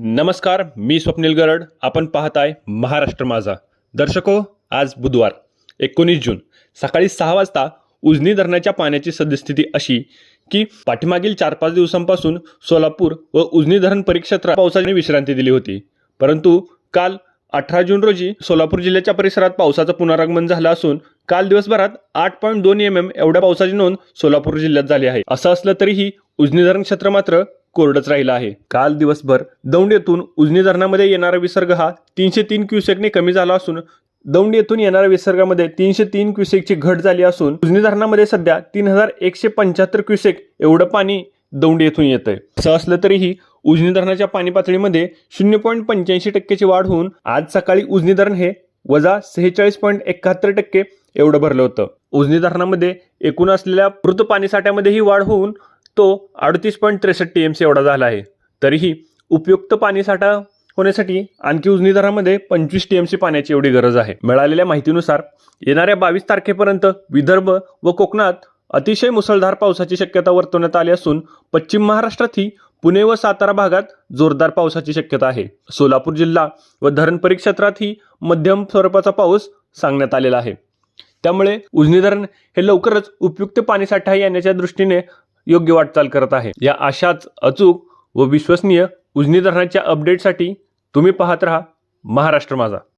नमस्कार मी स्वप्नील गरड. आपण पाहताय महाराष्ट्र माझा. दर्शको आज बुधवार एकोणीस जून. सकाळी सहा वाजता उजनी धरणाच्या पाण्याची सद्यस्थिती अशी की पाठीमागील चार पाच दिवसांपासून सोलापूर व उजनी धरण परिक्षेत्रात पावसाने विश्रांती दिली होती. परंतु काल अठरा जून रोजी सोलापूर जिल्ह्याच्या परिसरात पावसाचं पुनरागमन झालं असून काल दिवसभरात आठ पॉईंट दोन एम एम एवढ्या पावसाची नोंद सोलापूर जिल्ह्यात झाली आहे. असं असलं तरीही उजनी धरण क्षेत्र मात्र कोरडच राहिला आहे. काल दिवसभर दौंड येथून उजनी धरणामध्ये येणारा विसर्ग हा तीनशे तीन क्युसेकने कमी झाला असून दौंड येथून येणाऱ्या विसर्गामध्ये तीनशे तीन क्युसेकची घट झाली असून उजनी धरणामध्ये सध्या तीन हजार एकशे पंच्याहत्तर क्युसेक एवढं पाणी दौंड येथून येत आहे असं असलं तरीही उजनी धरणाच्या पाणी पातळीमध्ये शून्य पॉईंट पंच्याऐंशी टक्क्याची वाढ होऊन आज सकाळी उजनी धरण हे वजा सेहेचाळीस पॉईंट एकाहत्तर टक्के एवढं भरलं होतं. उजनी धरणामध्ये एकूण असलेल्या मृत पाणीसाठ्यामध्येही वाढ होऊन तो अडतीस पॉईंट त्रेसष्ट टी एम सी एवढा झाला आहे. तरीही उपयुक्त पाणीसाठा होण्यासाठी आणखी उजनी दरामध्ये पंचवीस टी एम सी पाण्याची एवढी गरज आहे. मिळालेल्या माहितीनुसार येणाऱ्या बावीस तारखेपर्यंत विदर्भ व कोकणात अतिशय मुसळधार पावसाची शक्यता वर्तवण्यात आली असून पश्चिम महाराष्ट्रातही पुणे व सातारा भागात जोरदार पावसाची शक्यता आहे. सोलापूर जिल्हा व धरण परिक्षेत्रातही मध्यम स्वरूपाचा पाऊस सांगण्यात आलेला आहे. त्यामुळे उजनी धरण हे लवकरच उपयुक्त पाणीसाठा येण्याच्या दृष्टीने योग्य वाटचाल करत आहे. या अशाच अचूक व विश्वसनीय उजनी धरणाच्या अपडेटसाठी तुम्ही पाहत राहा महाराष्ट्र माझा.